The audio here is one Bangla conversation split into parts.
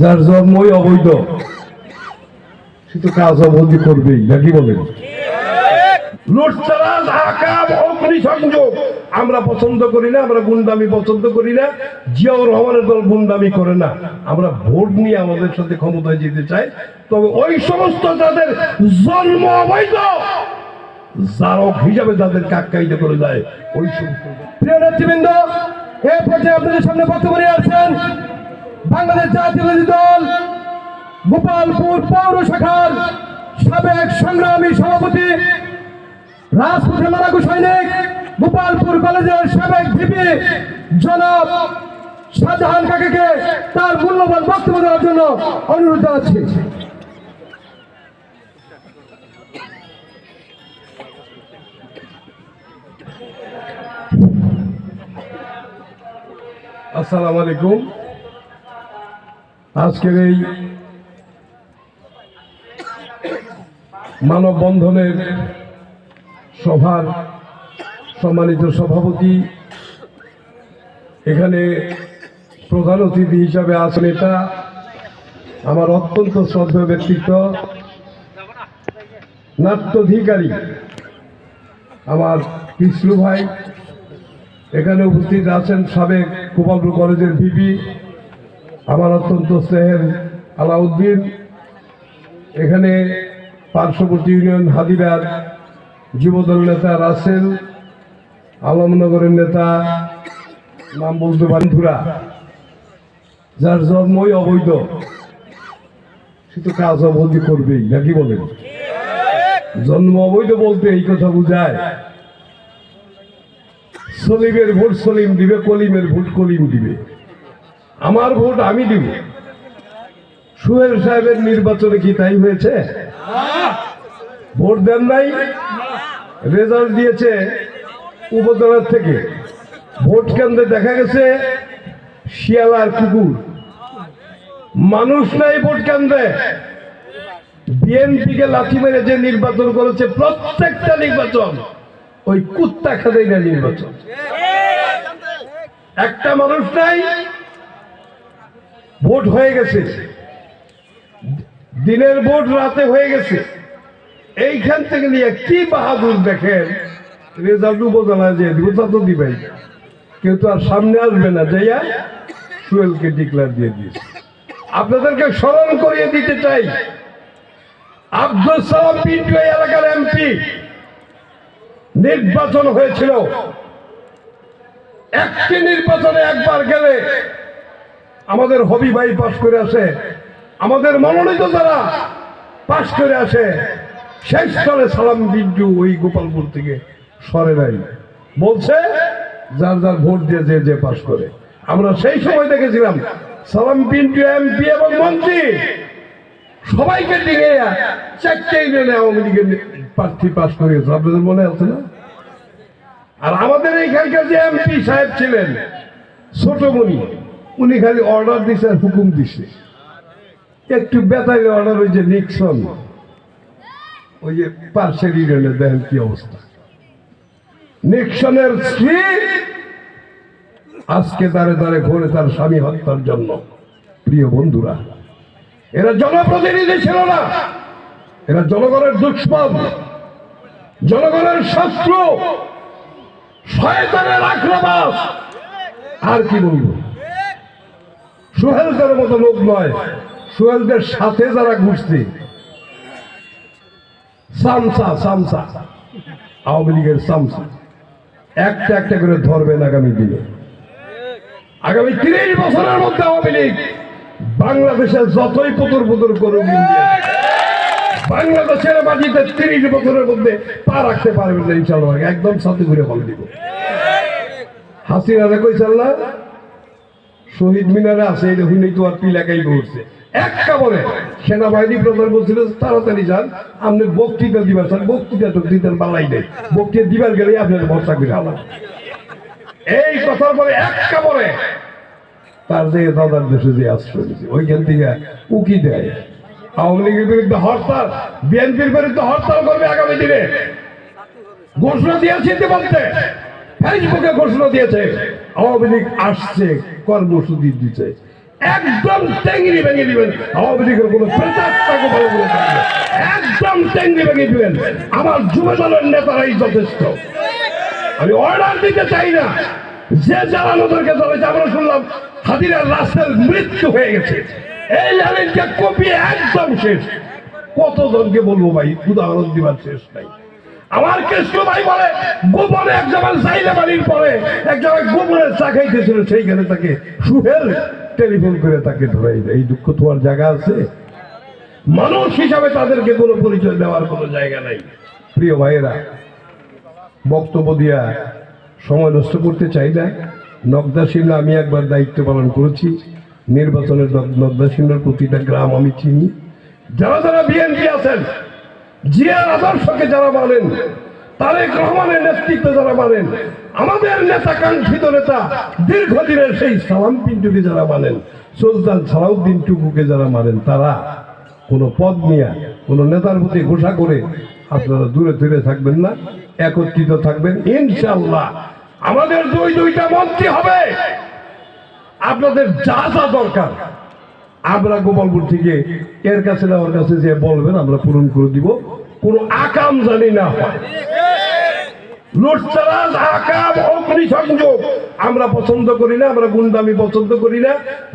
যার জন্মই অবৈধ। সে তো কাজ অবধি করবেই নাকি বলেন? আমরা পছন্দ করি না, আমরা গুন্ডামি পছন্দ করি না। জিয়াউর রহমানের দল গুন্ডামি করে না। আমরা ভোট নিয়ে আমাদের সাথে ক্ষমতায় যেতে চাই। তবে ওই সমস্ত যাদের জন্ম অবৈধ, জারক হিসাবে যাদের কাকাইতে করে যায়, ওই সমস্ত প্রিয় নেতৃবৃন্দ, এ পর্যায়ে আপনাদের সামনে বক্তব্য নিয়ে আসছেন বাংলাদেশ জাতীয়বাদী দল গোপালপুর পৌর শাখার সাবেক সংগ্রামী সভাপতি রাজপথে মারাকু সৈনিক, গোপালপুর কলেজের সাবেক ভিপি জনাব শাহজাহান কাকাকে তার মূল্যবান বক্তব্য দেওয়ার জন্য অনুরোধ জানাচ্ছি। আসসালামু আলাইকুম। আজকের এই মানববন্ধনের সভার সম্মানিত সভাপতি, এখানে প্রধান অতিথি হিসাবে আছেন এটা আমার অত্যন্ত শ্রদ্ধেয় ব্যক্তিত্ব, নাট্যাধিকারী আমার কৃষ্ণু ভাই। এখানে উপস্থিত আছেন সাবেক গোপালপুর কলেজের ভিপি আমার অত্যন্ত স্নেহের আলাউদ্দিন। এখানে পার্শ্ববর্তী ইউনিয়ন হাদিরার যুবদল নেতা রাসেল, আলমনগরের নেতা নাম বলতে বান্ধুরা যার জন্মই অবৈধ। সে তো কাজ অবৈধ করবেই নাকি বলেন? জন্ম অবৈধ বলতে এই কথা বুঝায়। সলিমের ভোট সলিম দিবে, কলিমের ভোট কলিম দিবে। আমার ভোট আমি দিব। সুহেল সাহেবের নির্বাচনে কি তাই হয়েছে? ভোট দেন নাই রেজাল্ট দিয়েছে উপজেলার থেকে। ভোট কেন্দ্রে দেখা গেছে, শিয়াল আর কুকুর। মানুষ নাই ভোট কেন্দ্রে। বিএনপিকে লাথি মেরে যে নির্বাচন করেছে, প্রত্যেকটা নির্বাচন ওই কুত্তা খাদেই না নির্বাচন। একটা মানুষ নাই ভোট হয়ে গেছে। দিনের ভোট রাতে হয়ে গেছে। এইখান থেকে নিয়ে কি বাহাদুর দেখেন? রেজাল্ট উপজেলায় যে দিব তো দিবাই। কেউ তো আর সামনে আসবে না, যাইয়া সুয়েলকে ডিক্লেয়ার দিয়ে দিয়েছে। আপনাদেরকে স্মরণ করিয়ে দিতে চাই। আব্দুল সালাম পিন্টু এলাকার এমপি নির্বাচন হয়েছিল। একটি নির্বাচনে একবার গেলে আমাদের হবি ভাই পাশ করে আসে আমাদের মনোনীত যারা পাশ করে আসে সেই স্থলে সালাম বিঞ্জু ওই গোপালপুর থেকে সরে নাই। বলছে, যার যার ভোট দিয়ে যে যে পাশ করে। আমরা সেই সময় দেখেছিলাম, সালাম পিন্টু এমপি এবং মন্ত্রী। সবাইকে ডিঙে চারটে ইউনিয়নে আওয়ামী লীগের প্রার্থী পাশ করিয়েছে আপনাদের মনে আছে না? আর আমাদের এইখানকার যে এমপি সাহেব ছিলেন, ছোটমণি উনি খালি অর্ডার দিছে আর হুকুম দিছে। একটু বেতাইলে অর্ডার ওই যে নিক্সন ওই যে পার্সেল ইউনিয়নে দেখেন কি অবস্থা। নিক্সনের স্ত্রী আজকে দাঁড়ে দাঁড়ে ঘুরে তার স্বামী হত্যার জন্য। প্রিয় বন্ধুরা, এরা জনপ্রতিনিধি ছিল না। এরা জনগণের দুষ্পদ জনগণের শত্রু। শয়তানের আক্রবাস আর কি বলব? সুহেলদের মতো লোক নয়, সুহেলদের সাথে যারা ঘুরছে। সামসা সামসা, আওয়ামী লীগের সামসা। একটা একটা করে ধরবেন আগামী দিনে। আগামী তিরিশ বছরের মধ্যে আওয়ামী লীগ বাংলাদেশের যতই পুতুর পুতুর করুক বাংলাদেশের মাটিতে তিরিশ বছরের মধ্যে পা রাখতে পারবেন ইনশাল্লাহ একদম সাথে ঘুরে বলে দিব। হাসিনা না শহীদ মিনারে আছে এটা হুনেই তো আর পিলাকাই করছে এক কাপড়ে সেনাবাহিনী প্রধান বলছিল, তাড়াতাড়ি যান, আপনি বক্তৃতা দিবার চান বক্তৃতা টক্তৃতার বালাই নেই। বক্তৃতা দিবার গেলে আপনার ভরসা করে আলাম। এই কথার পরে এক কাপড়ে তার যে দাদার দেশে যে আশ্রয় ওইখান থেকে উকি দেয়। আওয়ামী লীগের বিরুদ্ধে হরতাল, বিএনপির বিরুদ্ধে হরতাল করবে আগামী দিনে। ঘোষণা দিয়েছে ইতিমধ্যে। ফেসবুকে ঘোষণা দিয়েছে। আওয়ামী লীগ আসছে, কর্মসূচি দিচ্ছে একদম টেঙ্গি ভেঙে দিবেন। আওয়ামী লীগের কোনো ভালো একদম টেঙ্গি ভেঙে দিবেন। আমার যুব দলের নেতারাই যথেষ্ট। আমি অর্ডার দিতে চাই না। যে জ্বালানোদেরকে ধরেছে আমরা শুনলাম হাতিরার রাস্তার মৃত্যু হয়ে গেছে। এই লাইনটা কপি একদম শেষ। কতজনকে বলব ভাই, উদাহরণ দিবার শেষ নাই। আমার কৃষ্ণ ভাই বলে, গোপনে এক জায়গায় চাইলে বাড়ির পরে এক জায়গায় গোপনে চা খাইতেছিল, সেইখানে তাকে সুহেল টেলিফোন করে তাকে ধরাই এই দুঃখ তোমার জায়গা আছে? মানুষ হিসাবে তাদেরকে কোনো পরিচয় দেওয়ার কোনো জায়গা নাই। প্রিয় ভাইয়েরা, বক্তব্য দিয়া সময় নষ্ট করতে চাই না। নগদাসীর্ণ আমি একবার দায়িত্ব পালন করেছি। নির্বাচনের নগদাসীর্ণের প্রতিটা গ্রাম আমি চিনি। যারা যারা বিএনপি আছেন জিয়ার আদর্শকে যারা মানেন, তারেক রহমানের নেতৃত্বে যারা মানেন, আমাদের নেতা কাঙ্ক্ষিত নেতা দীর্ঘদিনের সেই সালাম পিন্টুকে যারা মানেন, সুলতান সালাউদ্দিন টুকুকে যারা মানেন, তারা কোনো পদ নিয়ে, কোনো নেতার প্রতি ঘোষা করে আপনারা দূরে দূরে থাকবেন না, একত্রিত থাকবেন। ইনশাল্লাহ আমাদের দুই দুইটা মন্ত্রী হবে। আপনাদের যা যা দরকার আমরা গোপালপুর থেকে এর কাছে না ওর কাছে যে বলবেন, আমরা পূরণ করে দিব। কোনো আকাম জানি না হয়। লুটতরাজ, আকাম অগ্নি সংযোগ আমরা পছন্দ করি না, আমরা গুন্ডামি পছন্দ করি না,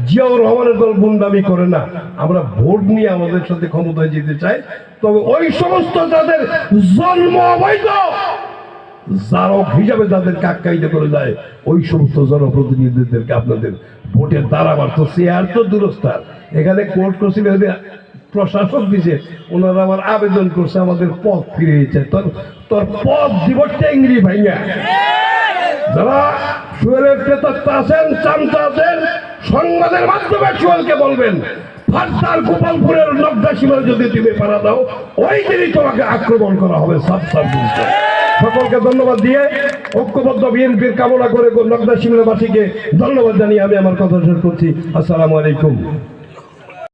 জিয়াউর রহমানের দল গুন্ডামি করে না। আমরা ভোট নিয়ে আমাদের সাথে ক্ষমতায় যেতে চাই। তবে ওই সমস্ত যাদের জন্ম অবৈধ জারক হিসাবে যাদের কাকাইতে করে যায় ওই সমস্ত জনপ্রতিনিধিদেরকে আপনাদের ভোটের দাঁড়াবার তো চেয়ার তো দূরস্থান। এখানে কোর্ট কছিল প্রশাসক দিছে, ওনারা আবার আবেদন করছে আমাদের পথ ফিরে যেতে তোর তোর পথ দিব টেঙ্গি ভাইয়া। যারা সুয়েলের প্রেতাত্মা আছেন, চামচা আছেন, সংবাদের মাধ্যমে সুয়েলকে বলবেন। ফার্সার গোপালপুরের নগ্দা সীমা যদি তুমি পারা দাও, ওই দিনই তোমাকে আক্রমণ করা হবে সাব সাব সকলকে ধন্যবাদ দিয়ে ঐক্যবদ্ধ বিএনপির কামনা করে নগ্দা সীমাবাসীকে ধন্যবাদ জানিয়ে আমি আমার কথা শেষ করছি। আসসালামু আলাইকুম।